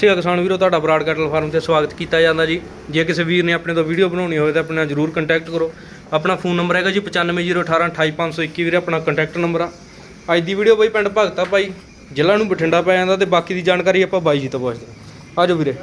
ਸਿਆ ਕਿਸਾਨ ਵੀਰੋ, ਤੁਹਾਡਾ ਬਰਾਡ ਕੈਟਲ ਫਾਰਮ ਤੇ ਸਵਾਗਤ ਕੀਤਾ ਜਾਂਦਾ ਜੀ। ਜੇ ਕਿਸੇ ਵੀਰ ਨੇ ਆਪਣੇ ਤੋਂ ਵੀਡੀਓ ਬਣਾਉਣੀ ਹੋਵੇ ਤਾਂ ਆਪਣੇ ਨਾਲ ਜਰੂਰ ਕੰਟੈਕਟ ਕਰੋ। ਆਪਣਾ ਫੋਨ ਨੰਬਰ ਹੈਗਾ ਜੀ 9501828521 ਵੀਰੇ, ਆਪਣਾ ਕੰਟੈਕਟ ਨੰਬਰ ਆ। ਅੱਜ ਦੀ ਵੀਡੀਓ ਬਾਈ ਪਿੰਡ ਭਗਤਾ ਭਾਈ, ਜ਼ਿਲ੍ਹਾ ਨੂੰ ਬਠਿੰਡਾ ਪੈ ਜਾਂਦਾ ਤੇ ਬਾਕੀ ਦੀ ਜਾਣਕਾਰੀ ਆਪਾਂ ਬਾਈ ਜੀ ਤੋਂ ਪੁੱਛਦੇ ਹਾਂ। ਆਜੋ ਵੀਰੇ।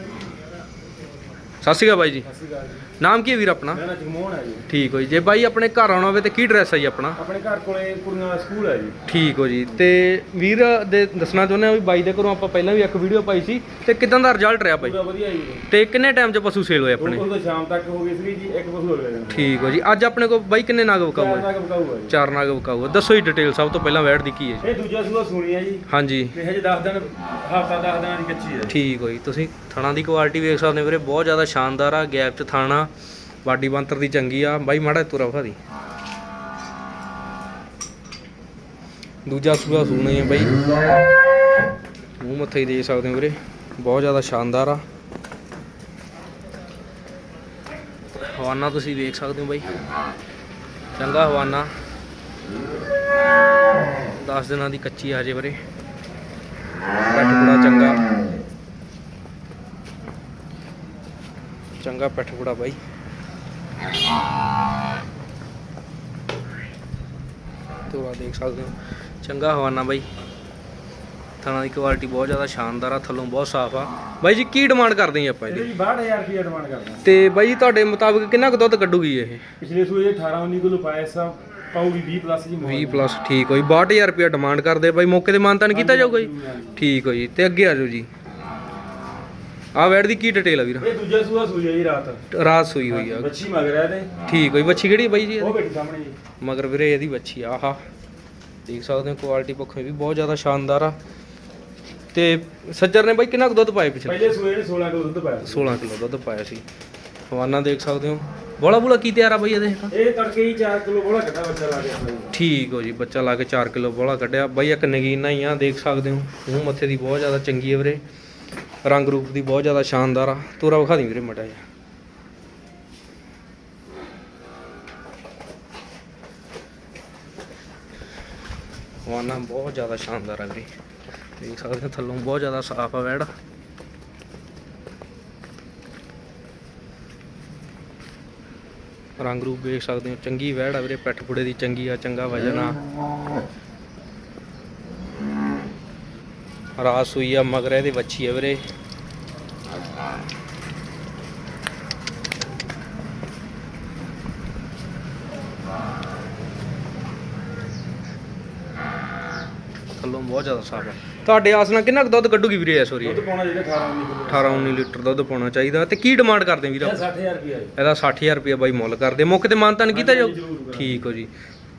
ਸਤਿ ਸ਼੍ਰੀ ਅਕਾਲ ਬਾਈ ਜੀ। ਸਤਿ ਸ਼੍ਰੀ ਅਕਾਲ ਜੀ। ਨਾਮ ਕੀ ਹੈ ਵੀਰ ਆਪਣਾ? ਮੇਰਾ ਜਗਮੋਹਨ ਹੈ ਜੀ। ਠੀਕ ਹੋ ਜੀ। ਜੇ ਬਾਈ ਆਪਣੇ ਘਰ ਆਉਣਾ ਹੋਵੇ ਤੇ ਕੀ ਡਰੈਸ ਹੈ ਜੀ ਆਪਣਾ? ਆਪਣੇ ਘਰ ਕੋਲੇ ਕੁੜੀਆਂ ਦਾ ਸਕੂਲ ਹੈ ਜੀ। ਠੀਕ ਹੋ ਜੀ। ਤੇ ਵੀਰ ਦੇ ਦੱਸਣਾ ਚਾਹੁੰਦੇ ਆ ਵੀ ਬਾਈ ਦੇ ਘਰੋਂ ਆਪਾਂ ਪਹਿਲਾਂ ਵੀ ਇੱਕ ਵੀਡੀਓ ਪਾਈ ਸੀ ਤੇ ਕਿਦਾਂ ਦਾ ਰਿਜ਼ਲਟ ਰਿਹਾ ਬਾਈ? ਪੂਰਾ ਵਧੀਆ ਜੀ। ਤੇ ਕਿੰਨੇ ਟਾਈਮ 'ਚ ਪਸ਼ੂ ਸੇਲ ਹੋਏ ਆਪਣੇ? ਉਹ ਤਾਂ ਸ਼ਾਮ ਤੱਕ ਹੋ ਗਈ ਸੀ ਜੀ ਇੱਕ ਪਸ਼ੂ ਹੋ ਗਿਆ ਠੀਕ ਹੋ ਜੀ। ਅੱਜ ਆਪਣੇ ਕੋਲ ਬਾਈ ਕਿੰਨੇ ਨਾਗ ਵਿਕਾਊ ਚਾਰ ਹੈ ਚਾਰ ਨਾਗ ਵਿਕਾਊ ਹੈ। ਦੱਸੋ ਜੀ ਡਿਟੇਲ ਸਭ ਤੋਂ ਪਹਿਲਾਂ ਵੈਟ ਦੀ ਕੀ ਹੈ ਜੀ? ਇਹ ਦੂਜਾ ਸੂਆ ਸੁਣੀ ਹੈ ਜੀ। ਹਾਂਜੀ। ਤੇ ਹਜੇ 10 ਦਿਨ ਹਫਤਾ 10 ਦਿਨਾਂ ਦੀ ਕੱਚੀ ਹੈ। ਠੀਕ ਹੋ ਜੀ। ਤੁਸੀਂ ਥਣਾ ਦੀ ਕੁਆਲਿਟੀ ਵੇਖ ਸਕਦੇ ਹੋ ਵੀਰੇ। ਬਹੁਤ ਜ਼ਿਆਦਾ ਸ਼ਾਨਦਾਰ ਆ ਗੈਪ 'ਚ ਥਾਣਾ। ਬਾਡੀ ਬੰਤਰ ਦੀ ਚੰਗੀ ਆ। ਬਾਈ, ਮਾੜਾ ਤੁਰਾ ਵਿਖਾ ਦੂਜਾ ਸੂਆ ਸੂਣਾ ਹੀ ਆ ਬਾਈ। ਮੂੰਹ ਮੱਥੇ ਹੀ ਦੇ ਸਕਦੇ ਹੋ ਵੀਰੇ। ਬਹੁਤ ਜ਼ਿਆਦਾ ਸ਼ਾਨਦਾਰ ਆ। ਹਵਾਨਾ ਤੁਸੀਂ ਵੇਖ ਸਕਦੇ ਹੋ ਬਾਈ। ਚੰਗਾ ਹਵਾਨਾ। 10 ਦਿਨਾਂ ਦੀ ਕੱਚੀ ਆ ਜੇ ਵੀਰੇ। ਪੈਠ ਚੰਗਾ ਚੰਗਾ ਪੈਠ ਬੜਾ ਬਾਈ। ਤੋਰਾ ਦੇਖ ਸਕਦੇ ਹੋ ਚੰਗਾ ਹਵਾਨਾ ਬਾਈ। ਥਣਾ ਦੀ ਕੁਆਲਿਟੀ ਬਹੁਤ ਜ਼ਿਆਦਾ ਸ਼ਾਨਦਾਰ ਆ ਥੱਲੋਂ ਬਹੁਤ ਸਾਫ਼ ਆ। ਬਾਈ ਜੀ ਕੀ ਡਿਮਾਂਡ ਕਰਦੇ ਜੀ ਆਪਾਂ ਇਹਦੇ ਇਹਦੀ ਜੀ 62000 ਰੁਪਏ ਡਿਮਾਂਡ ਕਰਦਾ ਤੇ ਬਾਈ ਜੀ ਤੁਹਾਡੇ ਮੁਤਾਬਕ ਕਿੰਨਾ ਕੁ ਦੁੱਧ ਕੱਢੂਗੀ ਇਹ? ਪਿਛਲੇ ਸੂਏ 18 19 ਕਿਲੋ ਪਾਇਆ ਸਾ ਪਾਉਗੀ 20 ਪਲੱਸ ਜੀ 20 ਪਲੱਸ ਠੀਕ ਹੋਈ। 62000 ਰੁਪਏ ਡਿਮਾਂਡ ਕਰਦੇ ਬਾਈ ਮੌਕੇ ਤੇ ਮਾਨਤਾਨ ਕੀਤਾ ਜਾਊਗਾ ਜੀ? ਠੀਕ ਹੋ ਜੀ ਤੇ ਅੱਗੇ ਆ ਜਾਓ ਜੀ। ਆ ਵੈੜ ਦੀ ਕੀ ਡਿਟੇਲ ਆ ਵੀਰ? ਇਹ ਦੂਜਾ ਸੂਆ ਸੂਈ ਹੈ ਜੀ ਰਾਤ। ਰਾਤ ਸੂਈ ਹੋਈ ਆ। ਬੱਚੀ ਮਗਰ ਹੈ ਇਹਦੇ। ਠੀਕ ਹੋਈ ਬੱਚੀ ਕਿਹੜੀ ਬਾਈ ਜੀ ਉਹ? ਬੈਠੀ ਸਾਹਮਣੇ ਜੀ। ਮਗਰ ਵੀਰੇ ਇਹਦੀ ਬੱਚੀ ਆ ਆਹਾ। ਦੇਖ ਸਕਦੇ ਹੋ ਕੁਆਲਿਟੀ ਪੱਖੋਂ ਵੀ ਬਹੁਤ ਜ਼ਿਆਦਾ ਸ਼ਾਨਦਾਰ ਆ। ਤੇ ਸੱਜਰ ਨੇ ਬਾਈ ਕਿੰਨਾ ਕੁ ਦੁੱਧ ਪਾਇਆ ਪਿਛਲੇ ਪਹਿਲੇ ਸੂਏ ਨੇ 16 ਕਿਲੋ ਦੁੱਧ ਪਾਇਆ 16 ਕਿਲੋ ਦੁੱਧ ਪਾਇਆ ਸੀ। ਹਵਾਨਾ ਦੇਖ ਸਕਦੇ ਹੋ। ਬੋਲਾ ਬੋਲਾ ਕੀ ਤਿਆਰ ਆ ਬਾਈ ਇਹਦੇ? ਇਹ ਤੜਕੇ ਹੀ 4 ਕਿਲੋ ਬੋਲਾ ਕੱਟਾ ਬੱਚਾ ਲਾ ਕੇ ਆਪਣਾ ਜੀ। ਠੀਕ ਹੋ ਜੀ ਬੱਚਾ ਲਾ ਕੇ 4 ਕਿਲੋ ਬੋਲਾ ਕੱਢਿਆ। ਬਾਈ ਇੱਕ ਨਗੀਨਾ ਹੀ ਆ ਦੇਖ ਸਕਦੇ ਹੋ। ਮੂੰਹ ਮੱਥੇ ਦੀ ਬਹੁਤ ਜ਼ਿਆਦਾ ਚੰਗੀ ਹੈ ਵੀਰੇ। ਰੰਗ ਰੂਪ ਦੀ ਬਹੁਤ ਜ਼ਿਆਦਾ ਸ਼ਾਨਦਾਰ ਆ। ਤੋਰਾ ਵਿਖਾ ਦੀ ਵੀਰੇ ਮਟਾ ਜਿਹਾ। ਵਾਨਾ ਬਹੁਤ ਜ਼ਿਆਦਾ ਸ਼ਾਨਦਾਰ ਆ ਵੀਰੇ। ਦੇਖ ਸਕਦੇ ਹੋ ਥੱਲੋਂ ਬਹੁਤ ਜ਼ਿਆਦਾ ਸਾਫ਼ ਆ ਵੈੜ। ਰੰਗ ਰੂਪ ਵੇਖ ਸਕਦੇ ਹੋ, ਚੰਗੀ ਵੈੜ ਆ ਵੀਰੇ, ਪੈਠ ਪੁੜੇ ਦੀ ਚੰਗੀ ਆ, ਚੰਗਾ ਵਜਨ ਆ। ਰਾਤ ਸੂਈ ਆ ਮਗਰ ਇਹਦੇ ਵੱਛੀ ਆ ਵੀਰੇ। ਥੱਲੋਂ ਬਹੁਤ ਜ਼ਿਆਦਾ ਸਾਫ਼ ਆ। ਤੁਹਾਡੇ ਆਸ ਨਾਲ ਕਿੰਨਾ ਕੁ ਦੁੱਧ ਕੱਢੂਗੀ ਵੀਰੇ ਇਸ ਵਾਰੀ ਦੁੱਧ ਪਾਉਣਾ ਜਿਹੜਾ 18 19 ਕਿਲੋ 18 19 ਲੀਟਰ ਦੁੱਧ ਪਾਉਣਾ ਚਾਹੀਦਾ ਤੇ ਕੀ ਡਿਮਾਂਡ ਕਰਦੇ ਵੀਰ? ਇਹ ਆਪਾਂ? 60000 ਰੁਪਏ ਹੈ ਇਹਦਾ 60000 ਰੁਪਏ ਬਾਈ ਮੁੱਲ ਕਰਦੇ। ਮੌਕੇ ਤੇ ਮਾਨਤਾਨ ਕੀਤਾ ਜਾਊ? ਜ਼ਰੂਰ ਕਰਾਂਗੇ। ਠੀਕ ਹੋ ਜੀ।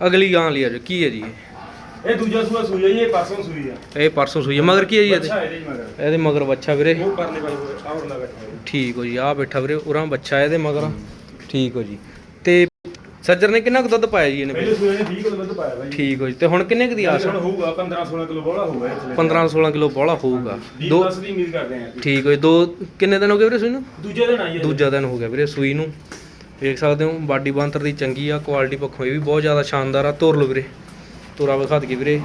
ਅਗਲੀ ਗਾਂ ਲਈ ਆ ਜਾਓ। ਕੀ ਹੈ ਜੀ ਇਹ? ਇਹ ਦੂਜਾ ਸੂਆ ਸੂਈ ਹੈ ਜੀ ਇਹ ਪਰਸੋਂ ਸੂਈ ਆ। ਇਹ ਪਰਸੋਂ ਸੂਈ ਮਗਰ ਕੀ ਹੈ ਜੀ ਇਹਦੇ? ਅੱਛਾ ਇਹਦੇ ਹੀ ਮਗਰ। ਇਹਦੇ ਮਗਰ ਬੱਚਾ ਵੀਰੇ। ਉਹ ਪਰਲੇ ਬਾਈ ਆਉਰ ਲਾ ਬੈਠਾ ਹੈ ਠੀਕ ਹੋ ਜੀ ਆ ਬੈਠਾ ਵੀਰੇ ਉਰਾਂ ਬੱਚਾ ਇਹਦੇ ਮਗਰ। ਠੀਕ ਹੋ ਜੀ। ਤੇ ਸੱਜਰ ਨੇ ਕਿੰਨਾ ਕੁ ਦੁੱਧ ਪਾਇਆ ਜੀ ਇਹਨੇ? ਪਹਿਲੇ ਸੂਏ ਨੇ 20 ਕਿਲੋ ਦੁੱਧ ਪਾਇਆ ਬਾਈ ਠੀਕ ਹੋ ਜੀ। ਤੇ ਹੁਣ ਕਿੰਨੇ ਕੁ ਦੀ ਆਸ ਹੁਣ ਹੋਊਗਾ 15 16 ਕਿਲੋ ਬੋਲਾ ਹੋਊਗਾ ਇਸ 15 16 ਕਿਲੋ ਬੋਲਾ ਹੋਊਗਾ। ਦੋ ਪਲੱਸ ਦੀ ਉਮੀਦ ਕਰਦੇ ਆ ਠੀਕ ਹੋ ਜੀ ਦੋ ਕਿੰਨੇ ਦਿਨ ਹੋ ਗਏ ਵੀਰੇ ਸੂਈ ਨੂੰ? ਦੂਜੇ ਦਿਨ ਆਈ ਹੈ ਦੂਜਾ ਦਿਨ ਹੋ ਗਿਆ ਵੀਰੇ ਸੂਈ ਨੂੰ। ਵੇਖ ਸਕਦੇ ਹੋ ਬਾਡੀ ਬਾਂਤਰ ਦੀ ਚੰਗੀ ਆ ਕੁਆਲਿਟੀ ਪੱਖੋਂ ਇਹ ਵੀ ਬਹੁਤ ਜ਼ਿਆਦਾ ਸ਼ਾਨਦਾਰ ਆ। ਤੋਰ ਲਓ ਵੀਰੇ। ਤੋਰਾ ਵਿਖਾ ਦਈਏ ਵੀਰੇ।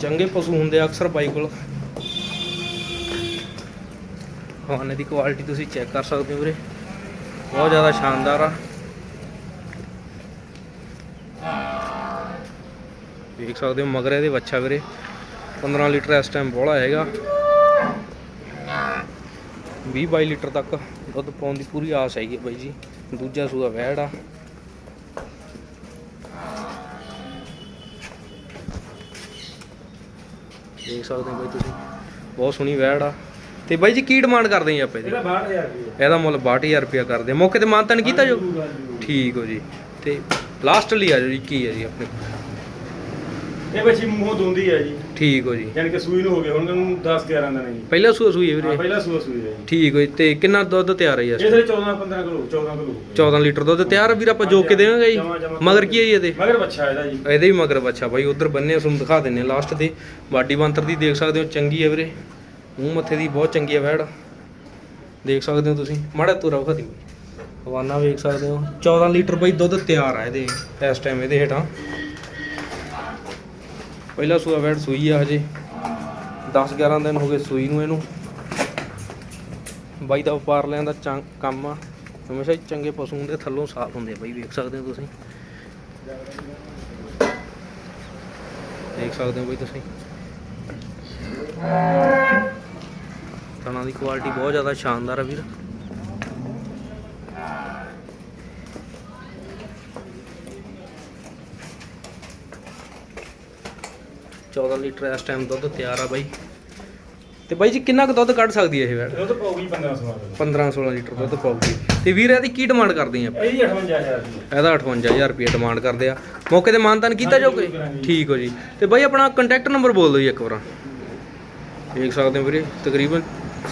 ਚੰਗੇ ਪਸ਼ੂ ਹੁੰਦੇ ਆ ਅਕਸਰ ਬਾਈ ਕੋਲ। ਹਵਾਨੇ ਦੀ ਕੁਆਲਿਟੀ ਤੁਸੀਂ ਚੈੱਕ ਕਰ ਸਕਦੇ ਹੋ ਵੀਰੇ। ਬਹੁਤ ਜ਼ਿਆਦਾ ਸ਼ਾਨਦਾਰ ਆ। ਵੇਖ ਸਕਦੇ ਹੋ ਮਗਰ ਇਹਦੇ ਵੱਛਾ ਵੀਰੇ। 15 ਲੀਟਰ ਇਸ ਟਾਈਮ ਬੋਲਾ ਹੈਗਾ। 20 22 ਲੀਟਰ ਤੱਕ ਦੁੱਧ ਪਾਉਣ ਦੀ ਪੂਰੀ ਆਸ ਹੈਗੀ ਬਾਈ ਜੀ। ਦੂਜਾ ਸੂਆ ਵਹਿੜ ਆ। ਦੇਖ ਸਕਦੇ ਹੋ ਬਾਈ ਤੁਸੀਂ। ਬਹੁਤ ਸੋਹਣੀ ਵਹਿੜ ਆ। ਤੇ ਬਾਈ ਜੀ ਕੀ ਡਿਮਾਂਡ ਕਰਦੇ ਜੀ ਆਪਾਂ ਇਹਦੀ ਇਹਦਾ 62000 ਰੁਪਏ ਇਹਦਾ ਮੁੱਲ 62000 ਰੁਪਇਆ ਕਰਦੇ ਆ। ਮੌਕੇ ਤੇ ਮਾਨਤਨ ਕੀਤਾ ਜੋ? ਠੀਕ ਹੋ ਜੀ। ਤੇ ਲਾਸਟ ਲਈ ਆ ਜਾਓ ਜੀ ਕੀ ਹੈ ਜੀ ਆਪਣੇ? ਇਹ ਬੱਚੀ ਮੂੰਹੋਂ ਦੋਂਦੀ ਹੈ ਜੀ। ਠੀਕ ਹੋ ਜੀ। ਯਾਨੀ ਕਿ ਸੂਈ ਨੂੰ ਹੋ ਗਏ ਹੁਣ ਇਹਨੂੰ 10 11 ਦਿਨ ਜੀ। ਪਹਿਲਾ ਸੂਆ ਸੂਈ ਹੈ ਹਾਂ ਵੀਰੇ ਪਹਿਲਾ ਸੂਆ ਸੂਈ ਹੈ ਜੀ। ਠੀਕ ਹੋ ਜੀ ਤੇ ਕਿੰਨਾ ਦੁੱਧ ਤਿਆਰ ਹੈ ਜੀ ਇਸ ਇਹ ਸਾਰੇ 14 15 ਕਿਲੋ 14 ਕਿਲੋ। 14 ਲੀਟਰ ਦੁੱਧ ਤਿਆਰ ਆ ਵੀਰ ਆਪਾਂ ਜੋਕ ਕੇ ਦੇਵਾਂਗੇ ਜੀ। ਜਮਾਂ- ਜਮਾਂ। ਮਗਰ ਕੀ ਹੈ ਜੀ ਇਹਦੇ? ਮਗਰ ਬੱਚਾ ਇਹਦਾ ਜੀ। ਇਹਦੇ ਵੀ ਮਗਰ ਬੱਚਾ। ਬਾਈ ਉਧਰ ਬੰਨੇ ਤੁਹਾਨੂੰ ਦਿਖਾ ਦਿੰਨੇ ਲਾਸਟ ਤੇ ਬਾਡੀ ਬੰਤਰ ਦੀ ਦੇਖ ਸਕਦੇ ਹੋ ਚੰਗੀ ਹੈ ਵੀਰੇ। ਮੂੰਹ ਮੱਥੇ ਦੀ ਬਹੁਤ ਚੰਗੀ ਹੈ ਵੈੜ ਦੇਖ ਸਕਦੇ ਹੋ ਤੁਸੀਂ। ਮਾੜਾ ਤੁਰਾ ਵਿਖਾ ਦੀ ਹਵਾਨਾ ਵੇਖ ਸਕਦੇ ਹੋ। 14 ਲੀਟਰ ਬਾਈ ਦੁੱਧ ਤਿਆਰ ਆ ਇਹਦੇ ਇਸ ਟਾਈਮ ਇਹਦੇ ਹੇਠਾਂ। ਪਹਿਲਾ ਸੂਆ ਵੈੜ ਸੂਈ ਆ ਹਜੇ। 10 11 ਦਿਨ ਹੋ ਗਏ ਸੂਈ ਨੂੰ ਇਹਨੂੰ। ਬਾਈ ਦਾ ਵਪਾਰ ਲੈਣ ਦਾ ਚੰ- ਕੰਮ ਆ। ਹਮੇਸ਼ਾ ਹੀ ਚੰਗੇ ਪਸ਼ੂ ਹੁੰਦੇ, ਥੱਲੋਂ ਸਾਫ਼ ਹੁੰਦੇ ਬਾਈ, ਵੇਖ ਸਕਦੇ ਹੋ ਤੁਸੀਂ। ਦੇਖ ਸਕਦੇ ਹੋ ਬਾਈ ਤੁਸੀਂ। ਤਣਾ ਦੀ ਕੁਆਲਿਟੀ ਬਹੁਤ ਜ਼ਿਆਦਾ ਸ਼ਾਨਦਾਰ ਆ ਵੀਰ। ਚੌਦਾਂ ਲੀਟਰ ਇਸ ਟਾਈਮ ਦੁੱਧ ਤਿਆਰ ਆ ਬਾਈ। ਤੇ ਬਾਈ ਜੀ ਕਿੰਨਾ ਕੁ ਦੁੱਧ ਕੱਢ ਸਕਦੀ ਹੈ ਇਹ ਵੈੜ ਉਹ ਤਾਂ ਪਾਉਗੀ 15 ਸਮਾਂ 15 16 ਲੀਟਰ ਦੁੱਧ ਪਾਉਗੀ ਤੇ ਵੀਰ ਇਹਦੀ ਕੀ ਡਿਮਾਂਡ ਕਰਦੇ ਆ? ਇਹ ਜੀ 58000 ਦੀ। ਇਹਦਾ 58000 ਰੁਪਏ ਡਿਮਾਂਡ ਕਰਦੇ ਆ। ਮੌਕੇ ਤੇ ਮਾਨਤਾਨ ਕੀਤਾ ਜਾਊਗਾ ਕਰਾਂਗੇ। ਠੀਕ ਹੋ ਜੀ। ਤੇ ਬਾਈ ਆਪਣਾ ਕੰਟੈਕਟ ਨੰਬਰ ਬੋਲ ਦਿਓ ਜੀ ਇੱਕ ਵਾਰ। ਦੇਖ ਸਕਦੇ ਹੋ ਵੀਰੇ ਤਕਰੀਬਨ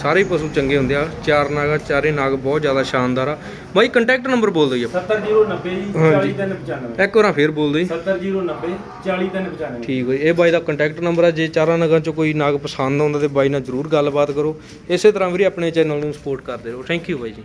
ਸਾਰੇ ਪਸ਼ੂ ਚੰਗੇ ਹੁੰਦੇ ਆ। ਚਾਰ ਨਾਗਾ ਚਾਰੇ ਨਾਗ ਬਹੁਤ ਜ਼ਿਆਦਾ ਸ਼ਾਨਦਾਰ ਆ। ਬਾਈ ਕੰਟੈਕਟ ਨੰਬਰ ਬੋਲ ਦਿਓ ਜੀ। ਆਪਣਾ। 70090 ਜੀ। ਹਾਂਜੀ। 40395 ਇੱਕ ਵਾਰ ਫੇਰ ਬੋਲ ਦਿਓ ਜੀ। 70090 40395 ਠੀਕ ਹੋ ਇਹ ਬਾਈ ਦਾ ਕੰਟੈਕਟ ਨੰਬਰ ਆ। ਜੇ ਚਾਰਾਂ ਨਗਾਂ ਚੋਂ ਕੋਈ ਨਾਗ ਪਸੰਦ ਆਉਂਦਾ ਤੇ ਬਾਈ ਨਾਲ ਜਰੂਰ ਗੱਲਬਾਤ ਕਰੋ। ਇਸੇ ਤਰ੍ਹਾਂ ਵੀਰੇ ਆਪਣੇ ਚੈਨਲ ਨੂੰ ਸਪੋਰਟ ਕਰਦੇ ਰਹੋ। ਥੈਂਕ ਯੂ ਬਾਈ ਜੀ।